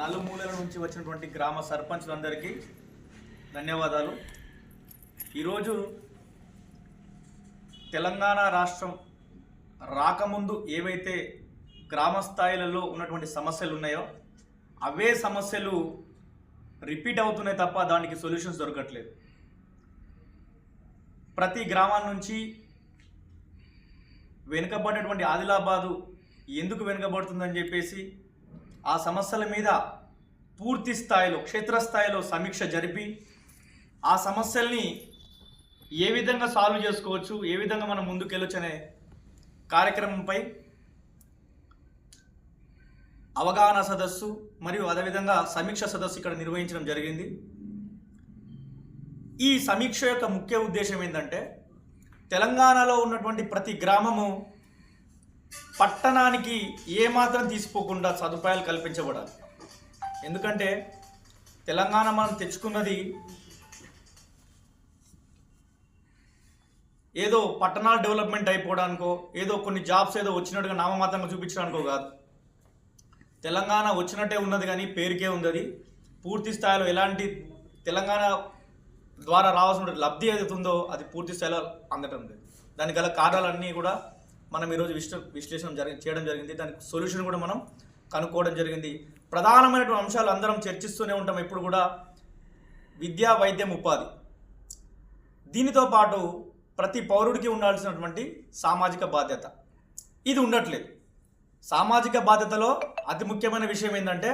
నలుమూలల నుంచి వచ్చినటువంటి గ్రామ సర్పంచులందరికీ ధన్యవాదాలు. ఈరోజు తెలంగాణ రాష్ట్రం రాకముందు ఏవైతే గ్రామ స్థాయిలలో ఉన్నటువంటి సమస్యలు ఉన్నాయో అవే సమస్యలు రిపీట్ అవుతున్నాయి తప్ప దానికి సొల్యూషన్స్ దొరకట్లేదు. ప్రతి గ్రామం నుంచి వెనుకబడినటువంటి ఆదిలాబాదు ఎందుకు వెనుకబడుతుందని చెప్పేసి ఆ సమస్యల మీద పూర్తి స్థాయిలో క్షేత్రస్థాయిలో సమీక్ష జరిపి ఆ సమస్యల్ని ఏ విధంగా సాల్వ్ చేసుకోవచ్చు ఏ విధంగా మనం ముందుకెళ్ళొచ్చు అనే కార్యక్రమంపై అవగాహన సదస్సు మరియు అదేవిధంగా సమీక్ష సదస్సు ఇక్కడ నిర్వహించడం జరిగింది. ఈ సమీక్ష యొక్క ముఖ్య ఉద్దేశం ఏంటంటే తెలంగాణలో ఉన్నటువంటి ప్రతి గ్రామము పట్టణానికి ఏమాత్రం తీసిపోకుండా సదుపాయాలు కల్పించబడాలి. ఎందుకంటే తెలంగాణ మనం తెచ్చుకున్నది ఏదో పట్టణాలు డెవలప్మెంట్ అయిపోవడానికో ఏదో కొన్ని జాబ్స్ ఏదో వచ్చినట్టుగా నామమాత్రంగా చూపించడానికో కాదు. తెలంగాణ వచ్చినట్టే ఉన్నది కానీ పేరుకే ఉంది అది పూర్తి స్థాయిలో ఎలాంటి తెలంగాణ ద్వారా రావాల్సిన లబ్ధి ఏదైతే ఉందో అది పూర్తి స్థాయిలో అందటం లేదు. దానికి గల కారణాలన్నీ కూడా మనం ఈరోజు విశ్ల విశ్లేషణ జరిగి చేయడం జరిగింది. దానికి సొల్యూషన్ కూడా మనం కనుక్కోవడం జరిగింది. ప్రధానమైనటువంటి అంశాలు అందరం చర్చిస్తూనే ఉంటాం. ఎప్పుడు కూడా విద్యా వైద్యం ఉపాధి. దీనితో పాటు ప్రతి పౌరుడికి ఉండాల్సినటువంటి సామాజిక బాధ్యత. ఇది ఉండట్లేదు. సామాజిక బాధ్యతలో అతి ముఖ్యమైన విషయం ఏంటంటే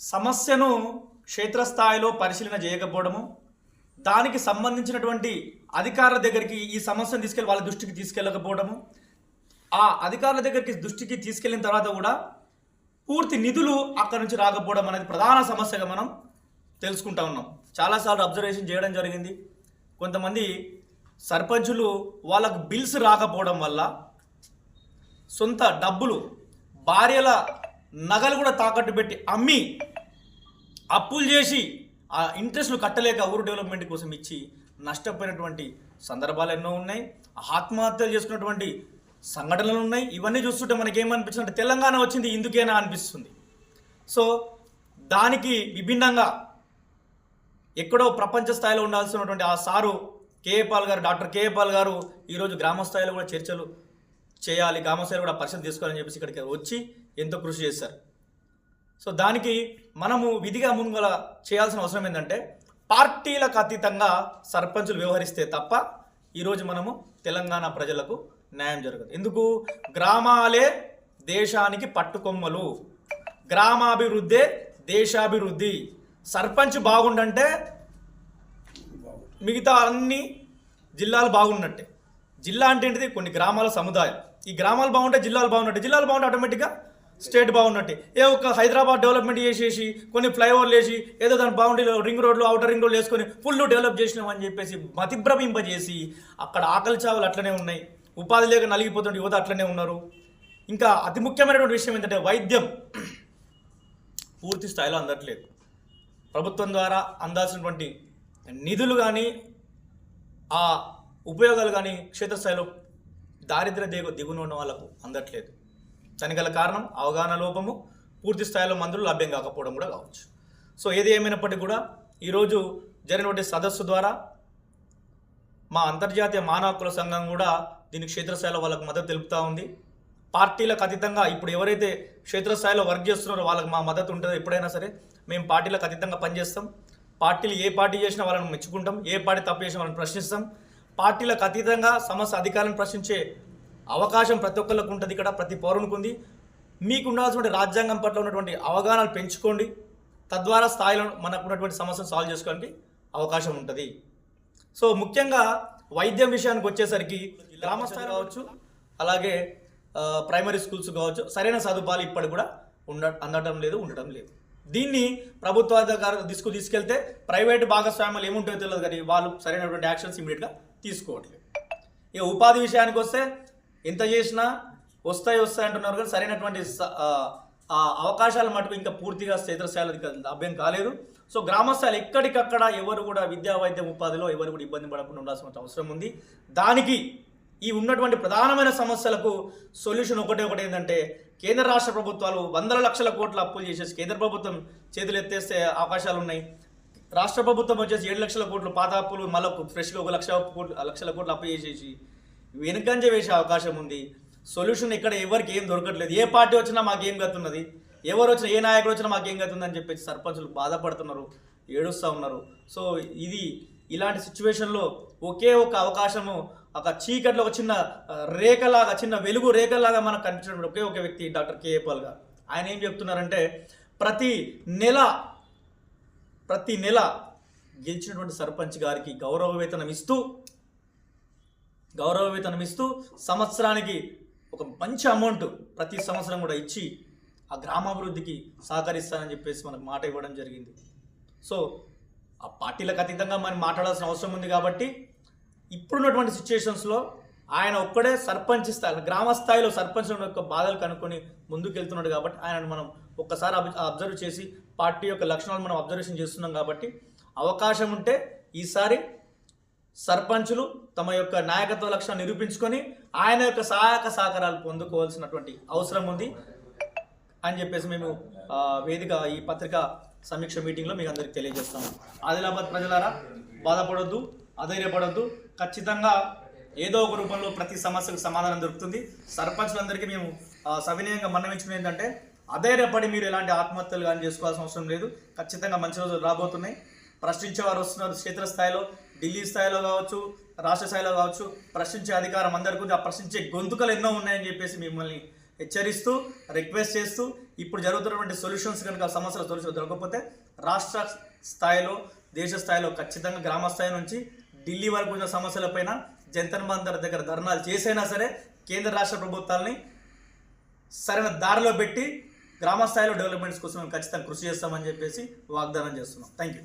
సమస్యను క్షేత్రస్థాయిలో పరిశీలన చేయకపోవడము దానికి సంబంధించినటువంటి అధికారుల దగ్గరికి ఈ సమస్యను తీసుకెళ్ళి వాళ్ళ దృష్టికి తీసుకెళ్ళకపోవడము ఆ అధికారుల దగ్గరికి దృష్టికి తీసుకెళ్ళిన తర్వాత కూడా పూర్తి నిధులు అక్కడి నుంచి రాకపోవడం అనేది ప్రధాన సమస్యగా మనం తెలుసుకుంటా ఉన్నాం. చాలాసార్లు అబ్జర్వేషన్ చేయడం జరిగింది. కొంతమంది సర్పంచులు వాళ్ళకు బిల్స్ రాకపోవడం వల్ల సొంత డబ్బులు భార్యల నగలు కూడా తాకట్టు పెట్టి అమ్మి అప్పులు చేసి ఆ ఇంట్రెస్ట్లు కట్టలేక ఊరు డెవలప్మెంట్ కోసం ఇచ్చి నష్టపోయినటువంటి సందర్భాలు ఎన్నో ఉన్నాయి. ఆత్మహత్యలు చేసుకున్నటువంటి సంఘటనలు ఉన్నాయి. ఇవన్నీ చూస్తుంటే మనకి ఏమనిపిస్తుంది అంటే తెలంగాణ వచ్చింది ఇందుకేనా అనిపిస్తుంది. సో దానికి విభిన్నంగా ఎక్కడో ప్రపంచ స్థాయిలో ఉండాల్సినటువంటి ఆ సారు కేఏపాల్ గారు డాక్టర్ కేఏ పాల్ గారు ఈరోజు గ్రామ స్థాయిలో కూడా చర్చలు చేయాలి గ్రామ స్థాయిలో కూడా పరిస్థితి తీసుకోవాలని చెప్పేసి ఇక్కడికి వచ్చి ఎంతో కృషి చేశారు. సో దానికి మనము విధిగా ముందుగల చేయాల్సిన అవసరం ఏంటంటే పార్టీలకు అతీతంగా సర్పంచులు వ్యవహరిస్తే తప్ప ఈరోజు మనము తెలంగాణ ప్రజలకు న్యాయం జరగదు. ఎందుకు? గ్రామాలే దేశానికి పట్టుకొమ్మలు. గ్రామాభివృద్ధే దేశాభివృద్ధి. సర్పంచ్ బాగుండంటే మిగతా అన్ని జిల్లాలు బాగున్నట్టే. జిల్లా అంటే ఏంటిది? కొన్ని గ్రామాల సముదాయం. ఈ గ్రామాలు బాగుంటే జిల్లాలు బాగున్నట్టే. జిల్లాలు బాగుంటే ఆటోమేటిక్గా స్టేట్ బాగున్నట్టే. ఏ ఒక హైదరాబాద్ డెవలప్మెంట్ చేసేసి కొన్ని ఫ్లైఓవర్లు వేసి ఏదో దాని బాగుండి రింగ్ రోడ్లు అవుటర్ రింగ్ రోడ్లు వేసుకొని ఫుల్ డెవలప్ చేసినామని చెప్పేసి మతిభ్రమింపజేసి అక్కడ ఆకలి చావులు అట్లనే ఉన్నాయి. ఉపాధి లేక నలిగిపోతున్న యువత అట్లనే ఉన్నారు. ఇంకా అతి ముఖ్యమైనటువంటి విషయం ఏంటంటే వైద్యం పూర్తి స్థాయిలో అందట్లేదు. ప్రభుత్వం ద్వారా అందాల్సినటువంటి నిధులు కానీ ఆ ఉపయోగాలు కానీ క్షేత్రస్థాయిలో దారిద్ర దిగు దిగున ఉన్న వాళ్ళకు అందట్లేదు. దానికి గల కారణం అవగాహన లోపము పూర్తి స్థాయిలో మందులు లభ్యం కాకపోవడం కూడా కావచ్చు. సో ఏది ఏమైనప్పటికీ కూడా ఈరోజు జరిగినటువంటి సదస్సు ద్వారా మా అంతర్జాతీయ మానవ హక్కుల సంఘం కూడా దీనికి క్షేత్రస్థాయిలో వాళ్ళకు మద్దతు తెలుపుతూ ఉంది. పార్టీలకు అతీతంగా ఇప్పుడు ఎవరైతే క్షేత్రస్థాయిలో వర్క్ చేస్తున్నారో వాళ్ళకి మా మద్దతు ఉంటుందో. ఎప్పుడైనా సరే మేము పార్టీలకు అతీతంగా పనిచేస్తాం. పార్టీలు ఏ పార్టీ చేసినా వాళ్ళని మెచ్చుకుంటాం. ఏ పార్టీ తప్పు చేసినా వాళ్ళని ప్రశ్నిస్తాం. పార్టీలకు అతీతంగా సమస్య అధికారులను ప్రశ్నించే అవకాశం ప్రతి ఒక్కరికి ఉంటుంది ఇక్కడ ప్రతి పౌరునికి ఉంది. మీకు ఉండాల్సినటువంటి రాజ్యాంగం పట్ల ఉన్నటువంటి అవగాహనలు పెంచుకోండి. తద్వారా స్థాయిలో మనకు ఉన్నటువంటి సమస్యను సాల్వ్ చేసుకోవడానికి అవకాశం ఉంటుంది. సో ముఖ్యంగా వైద్యం విషయానికి వచ్చేసరికి గ్రామ స్థాయి కావచ్చు అలాగే ప్రైమరీ స్కూల్స్ కావచ్చు సరైన సదుపాయాలు ఇప్పటికి కూడా ఉండ అందటం లేదు ఉండటం లేదు. దీన్ని ప్రభుత్వ అధికారులు తీసుకెళ్తే ప్రైవేట్ భాగస్వామ్యాలు ఏముంటాయో తెలియదు కానీ వాళ్ళు సరైనటువంటి యాక్షన్స్ ఇమీడియట్గా తీసుకోవట్లేదు. ఇక ఉపాధి విషయానికి వస్తే ఎంత చేసినా వస్తాయి వస్తాయి అంటున్నారు కానీ సరైనటువంటి స- ఆ, అవకాశాలు మటుకు ఇంకా పూర్తిగా క్షేత్రస్థాయిలో లభ్యం కాలేదు. సో గ్రామస్థాయిలు ఎక్కడికక్కడ ఎవరు కూడా విద్యా వైద్యం ఉపాధిలో ఎవరు కూడా ఇబ్బంది పడకుండా ఉండాల్సిన అవసరం ఉంది. దానికి ఈ ఉన్నటువంటి ప్రధానమైన సమస్యలకు సొల్యూషన్ ఒకటే ఒకటి ఏంటంటే కేంద్ర రాష్ట్ర ప్రభుత్వాలు వందల లక్షల కోట్ల అప్పులు చేసేసి కేంద్ర ప్రభుత్వం చేతులు ఎత్తేస్తే అవకాశాలు ఉన్నాయి. రాష్ట్ర ప్రభుత్వం వచ్చేసి ఏడు లక్షల కోట్లు పాత అప్పులు మళ్ళీ ఫ్రెష్గా ఒక లక్ష కోట్లు లక్షల కోట్లు అప్పు చేసేసి వెనుకంజ వేసే అవకాశం ఉంది. సొల్యూషన్ ఇక్కడ ఎవరికి ఏం దొరకట్లేదు. ఏ పార్టీ వచ్చినా మాకేం గతున్నది? ఎవరు వచ్చినా ఏ నాయకుడు వచ్చినా మాకేం గతుందని చెప్పేసి సర్పంచులు బాధపడుతున్నారు ఏడుస్తూ ఉన్నారు. సో ఇది ఇలాంటి సిచ్యువేషన్లో ఒకే ఒక అవకాశము ఒక చీకట్లో ఒక చిన్న రేఖలాగా చిన్న వెలుగు రేఖలాగా మనకు కనిపించిన ఒకే ఒక వ్యక్తి డాక్టర్ కేఏ పాల్ గారు. ఆయన ఏం చెప్తున్నారంటే ప్రతి నెల ప్రతి నెల గెలిచినటువంటి సర్పంచ్ గారికి గౌరవ వేతనం ఇస్తూ గౌరవ వేతనం ఇస్తూ సంవత్సరానికి ఒక మంచి అమౌంట్ ప్రతి సంవత్సరం కూడా ఇచ్చి ఆ గ్రామాభివృద్ధికి సహకరిస్తానని చెప్పేసి మనకు మాట ఇవ్వడం జరిగింది. సో ఆ పార్టీలకు అతీతంగా మనం మాట్లాడాల్సిన అవసరం ఉంది కాబట్టి ఇప్పుడున్నటువంటి సిచ్యుయేషన్స్లో ఆయన ఒక్కడే సర్పంచ్ స్థాయి గ్రామ స్థాయిలో సర్పంచ్ యొక్క బాధలు కనుక్కొని ముందుకెళ్తున్నాడు కాబట్టి ఆయనను మనం ఒక్కసారి అబ్- అబ్జర్వ్ చేసి పార్టీ యొక్క లక్షణాలు మనం అబ్జర్వేషన్ చేస్తున్నాం కాబట్టి అవకాశం ఉంటే ఈసారి సర్పంచులు తమ యొక్క నాయకత్వ లక్ష్యాన్ని నిరూపించుకొని ఆయన యొక్క సహాయక సహకారాలు పొందుకోవాల్సినటువంటి అవసరం ఉంది అని చెప్పేసి మేము వేదిక ఈ పత్రిక సమీక్ష మీటింగ్లో మీకు అందరికి తెలియజేస్తాము ఆదిలాబాద్ ప్రజలారా బాధపడొద్దు అధైర్యపడొద్దు. ఖచ్చితంగా ఏదో ఒక రూపంలో ప్రతి సమస్యకు సమాధానం దొరుకుతుంది. సర్పంచులందరికీ మేము సవినయంగా మన్నవించడం ఏంటంటే అధైర్యపడి మీరు ఎలాంటి ఆత్మహత్యలు కానీ చేసుకోవాల్సిన అవసరం లేదు. ఖచ్చితంగా మంచి రోజులు రాబోతున్నాయి. ప్రశ్నించే వారు వస్తున్నారు క్షేత్రస్థాయిలో. ఢిల్లీ స్థాయిలో కావచ్చు రాష్ట్ర స్థాయిలో కావచ్చు ప్రశ్నించే అధికారం అందరికీ ఉంది ఆ ప్రశ్నించే గొంతుకలు ఎన్నో ఉన్నాయని చెప్పేసి మిమ్మల్ని హెచ్చరిస్తూ రిక్వెస్ట్ చేస్తూ ఇప్పుడు జరుగుతున్నటువంటి సొల్యూషన్స్ కనుక సమస్యల సొల్యూషన్ దొరకకపోతే రాష్ట్ర స్థాయిలో దేశ స్థాయిలో ఖచ్చితంగా గ్రామ స్థాయి నుంచి ఢిల్లీ వరకు ఉన్న సమస్యలపైన జంతర్ మంతర్ దగ్గర ధర్నాలు చేసైనా సరే కేంద్ర రాష్ట్ర ప్రభుత్వాలని సరైన దారిలో పెట్టి గ్రామ స్థాయిలో డెవలప్మెంట్స్ కోసం మేము ఖచ్చితంగా కృషి చేస్తామని చెప్పేసి వాగ్దానం చేస్తున్నాం. Thank you